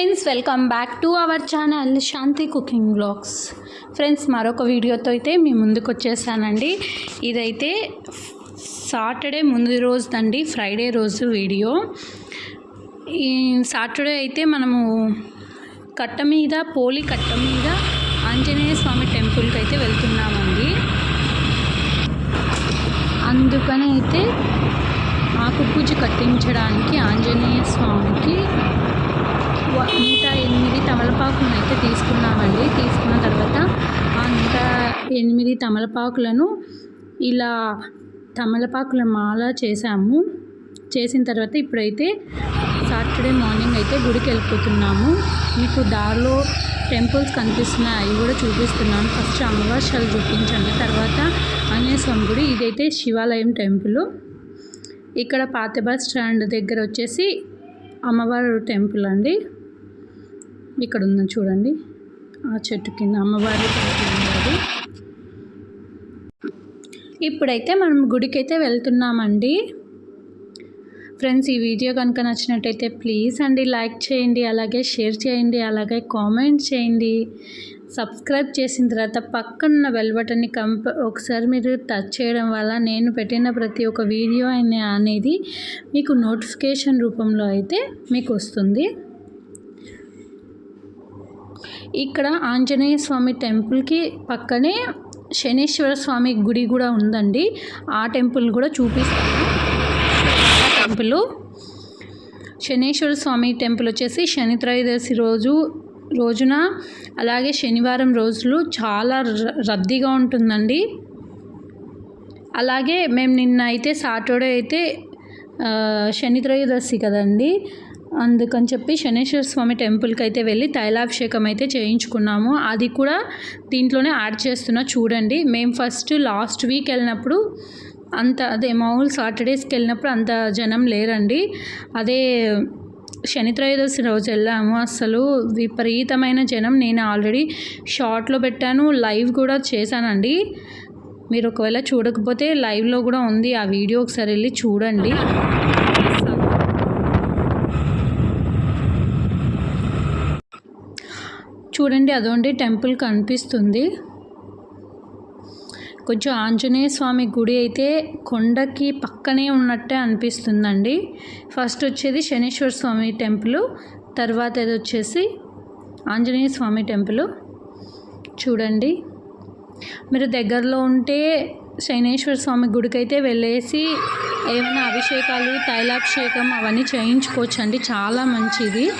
Friends welcome back to our channel Shanti cooking blogs friends మరొక వీడియోతో అయితే మీ ముందుకు వచ్చేసానండి. ఇదైతే సాటర్డే ముందు రోజుదండి ఫ్రైడే రోజు వీడియో. ఈ సాటర్డే అయితే మనము కట్ట మీద పోలి కట్ట మీద ఆంజనేయ స్వామి టెంపుల్కి అయితే వెళ్తున్నామండి. అందుకని అయితే ఆకుపూజ కట్టించడానికి ఆంజనేయ స్వామికి తమలపాకులను అయితే తీసుకున్నామండి. తీసుకున్న తర్వాత అంత ఎనిమిది తమలపాకులను ఇలా తమలపాకుల మాల చేసాము చేసిన తర్వాత ఇప్పుడైతే సాటర్డే మార్నింగ్ అయితే గుడికి వెళ్ళిపోతున్నాము. మీకు దారిలో టెంపుల్స్ కనిపిస్తున్నాయి. అవి కూడా చూపిస్తున్నాను. ఫస్ట్ అమ్మవాసాలు చూపించండి. తర్వాత ఆంజనేయ స్వామి గుడి ఇదైతే శివాలయం టెంపుల్. ఇక్కడ పాత బస్ స్టాండ్ దగ్గర వచ్చేసి అమ్మవారు టెంపుల్ అండి. ఇక్కడ ఉంది చూడండి. ఆ చెట్టు కింద అమ్మవారి ఉన్నది ఇప్పుడైతే మనం గుడికి అయితే వెళ్తున్నామండి. ఫ్రెండ్స్ ఈ వీడియో కనుక నచ్చినట్టయితే ప్లీజ్ అండి లైక్ చేయండి అలాగే షేర్ చేయండి అలాగే కామెంట్ చేయండి. సబ్స్క్రైబ్ చేసిన తర్వాత పక్కన బెల్ బటన్ని కంప ఒకసారి మీరు టచ్ చేయడం వల్ల నేను పెట్టిన ప్రతి ఒక్క వీడియో అనేది మీకు నోటిఫికేషన్ రూపంలో అయితే మీకు వస్తుంది. ఇక్కడ ఆంజనేయ స్వామి టెంపుల్కి పక్కనే శనీశ్వర స్వామి గుడి కూడా ఉందండి. ఆ టెంపుల్ కూడా చూపిస్తాను. టెంపుల్ శనీశ్వర స్వామి టెంపుల్ వచ్చేసి శని త్రయోదశి రోజు రోజున అలాగే శనివారం రోజులు చాలా ర- రద్దీగా ఉంటుందండి. అలాగే మేము నిన్న అయితే సాటర్డే అయితే శని త్రయోదశి కదండి. అందుకని చెప్పి శనేశ్వర స్వామి టెంపుల్కి అయితే వెళ్ళి తైలాభిషేకం అయితే చేయించుకున్నాము. అది కూడా దీంట్లోనే యాడ్ చేస్తున్నా చూడండి. మేము ఫస్ట్ లాస్ట్ వీక్ వెళ్ళినప్పుడు అంత అదే మామూలు సాటర్డేస్కి వెళ్ళినప్పుడు అంత జనం లేరండి. అదే శని త్రయోదశి రోజు వెళ్ళాము. అసలు విపరీతమైన జనం. నేను ఆల్రెడీ షార్ట్లో పెట్టాను. లైవ్ కూడా చేశానండి. మీరు ఒకవేళ చూడకపోతే లైవ్లో కూడా ఉంది. ఆ వీడియో ఒకసారి వెళ్ళి చూడండి. చూడండి అదొండి టెంపుల్ కనిపిస్తుంది. కొంచెం ఆంజనేయ స్వామి గుడి అయితే కొండకి పక్కనే ఉన్నట్టే అనిపిస్తుందండి. ఫస్ట్ వచ్చేది శనేశ్వర స్వామి టెంపుల్ తర్వాత ఇది వచ్చేసి ఆంజనేయ స్వామి టెంపుల్. చూడండి. మీరు దగ్గరలో ఉంటే శనేశ్వర స్వామి గుడికైతే వెళ్ళేసి ఏమైనా అభిషేకాలు తైలాభిషేకం అవన్నీ చేయించుకోవచ్చండి. చాలా మంచిది.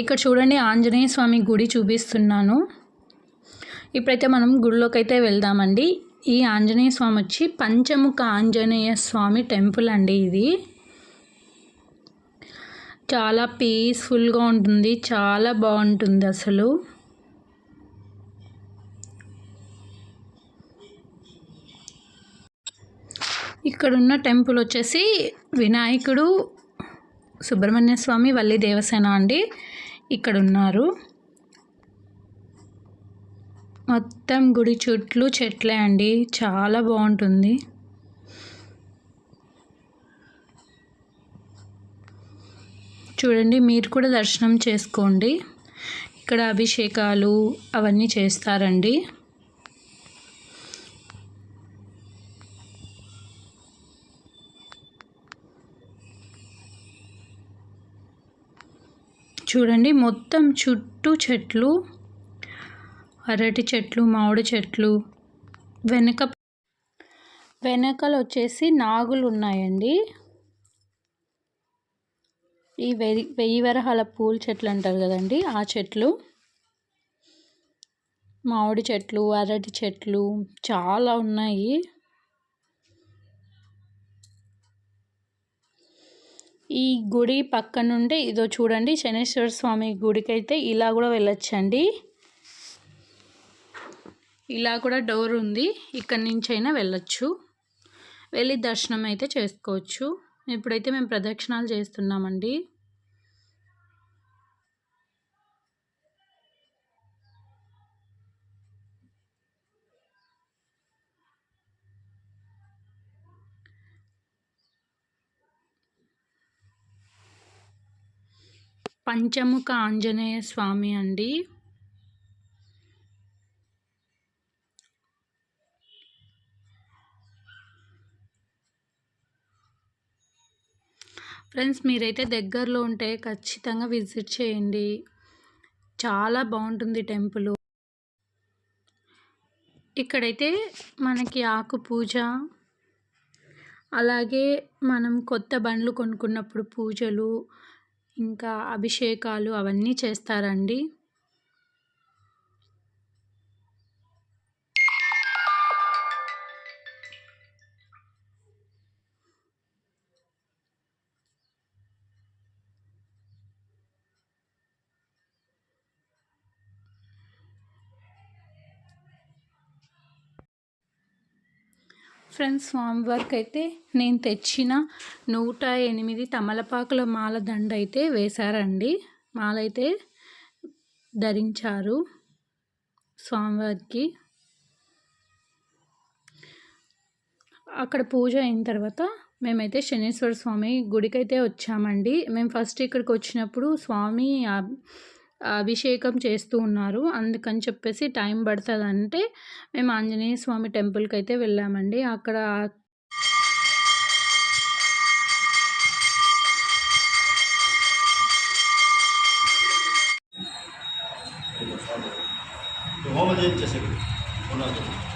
ఇక్కడ చూడండి ఆంజనేయ స్వామి గుడి చూపిస్తున్నాను. ఇప్పుడైతే మనం గుడిలోకి అయితే వెళ్దామండి. ఈ ఆంజనేయ స్వామి వచ్చి పంచముఖ ఆంజనేయ స్వామి టెంపుల్ అండి ఇది. చాలా పీస్ఫుల్గా ఉంటుంది చాలా బాగుంటుంది అసలు. ఇక్కడున్న టెంపుల్ వచ్చేసి వినాయకుడు సుబ్రహ్మణ్య స్వామి వల్లి దేవసేన అండి. ఇక్కడ ఉన్నారు మొత్తం గుడి చుట్లు చెట్లే అండి. చాలా బాగుంటుంది. చూడండి మీరు కూడా దర్శనం చేసుకోండి. ఇక్కడ అభిషేకాలు అవన్నీ చేస్తారండి. చూడండి మొత్తం చుట్టూ చెట్లు అరటి చెట్లు మామిడి చెట్లు వెనక వెనకలు వచ్చేసి నాగులు ఉన్నాయండి ఈ వెయ్యి వెయ్యి వరహాల పూల చెట్లు అంటారు కదండి ఆ చెట్లు. మామిడి చెట్లు అరటి చెట్లు చాలా ఉన్నాయి. ఈ గుడి పక్క నుండి ఇదో చూడండి శనేశ్వర స్వామి గుడికి అయితే ఇలా కూడా వెళ్ళొచ్చండి. ఇలా కూడా డోర్ ఉంది ఇక్కడి నుంచి అయినా వెళ్ళొచ్చు. వెళ్ళి దర్శనం అయితే చేసుకోవచ్చు. ఇప్పుడైతే మేము ప్రదక్షిణాలు చేస్తున్నామండి. పంచముఖ ఆంజనేయ స్వామి అండి. ఫ్రెండ్స్ మీరైతే దగ్గరలో ఉంటే ఖచ్చితంగా విజిట్ చేయండి. చాలా బాగుంటుంది టెంపుల్. ఇక్కడైతే మనకి ఆకు పూజ అలాగే మనం కొత్త బండ్లు కొనుక్కున్నప్పుడు పూజలు ఇంకా అభిషేకాలు అవన్నీ చేస్తారండి. ఫ్రెండ్స్ స్వామివారికి అయితే నేను తెచ్చిన నూట ఎనిమిది తమలపాకుల మాల దండ అయితే వేశారండి. మాల అయితే ధరించారు స్వామివారికి అక్కడ పూజ అయిన తర్వాత మేమైతే శనీశ్వర స్వామి గుడికైతే వచ్చామండి. మేము ఫస్ట్ ఇక్కడికి వచ్చినప్పుడు స్వామి అభిషేకం చేస్తూ ఉన్నారు. అందుకని చెప్పేసి టైం పడుతుందంటే మేము ఆంజనేయ స్వామి టెంపుల్కి అయితే వెళ్ళామండి. అక్కడ హోమం చేసేది ఉన్నారు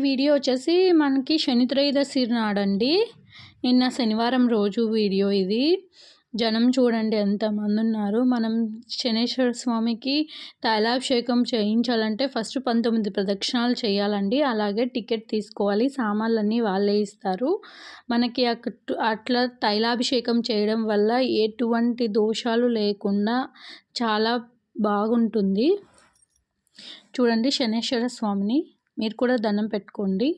వీడియో వచ్చేసి మనకి శని త్రయోదశి నాడండి. నిన్న శనివారం రోజు వీడియో ఇది. జనం చూడండి ఎంతమంది ఉన్నారు. మనం శనేశ్వర స్వామికి తైలాభిషేకం చేయించాలంటే ఫస్ట్ పంతొమ్మిది ప్రదక్షిణాలు చేయాలండి. అలాగే టికెట్ తీసుకోవాలి. సామాన్లన్నీ వాళ్ళే ఇస్తారు. మనకి అట్లా తైలాభిషేకం చేయడం వల్ల ఎటువంటి దోషాలు లేకుండా చాలా బాగుంటుంది. చూడండి శనేశ్వర స్వామిని. మీరు కూడా దండం పెట్టుకోండి.